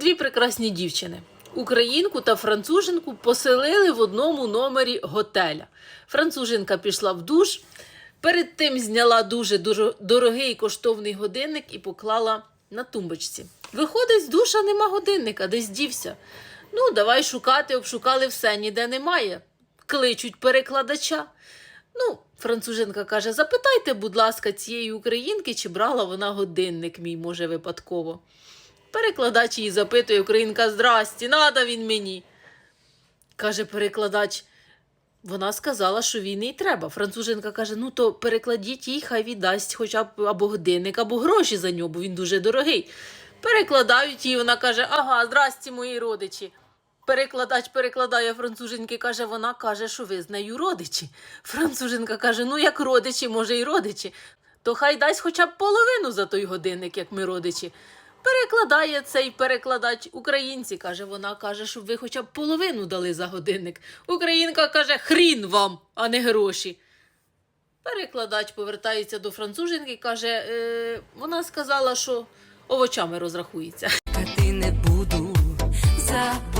Дві прекрасні дівчини. Українку та француженку поселили в одному номері готеля. Француженка пішла в душ, перед тим зняла дуже дорогий коштовний годинник і поклала на тумбочці. Виходить, з душа нема годинника, десь дівся. Ну, давай шукати, обшукали все, ніде немає. Кличуть перекладача. Ну, француженка каже: запитайте, будь ласка, цієї українки, чи брала вона годинник мій, може, випадково. Перекладач її запитує, українка, здрасті, надо він мені. Каже перекладач, вона сказала, що він їй треба. Француженка каже: ну то перекладіть їй, хай віддасть хоча б або годинник, або гроші за нього, бо він дуже дорогий. Перекладають її, вона каже: Ага, здрасті, мої родичі. Перекладач перекладає француженки, каже, вона каже, що ви з нею родичі. Француженка каже: ну як родичі, може, й родичі. То хай дасть хоча б половину за той годинник, як ми родичі. Перекладає цей перекладач українці, каже, вона каже, щоб ви хоча б половину дали за годинник. Українка каже, хрін вам, а не гроші. Перекладач повертається до француженки і каже, е, вона сказала, що овочами розрахується. Та ти не буду забувати.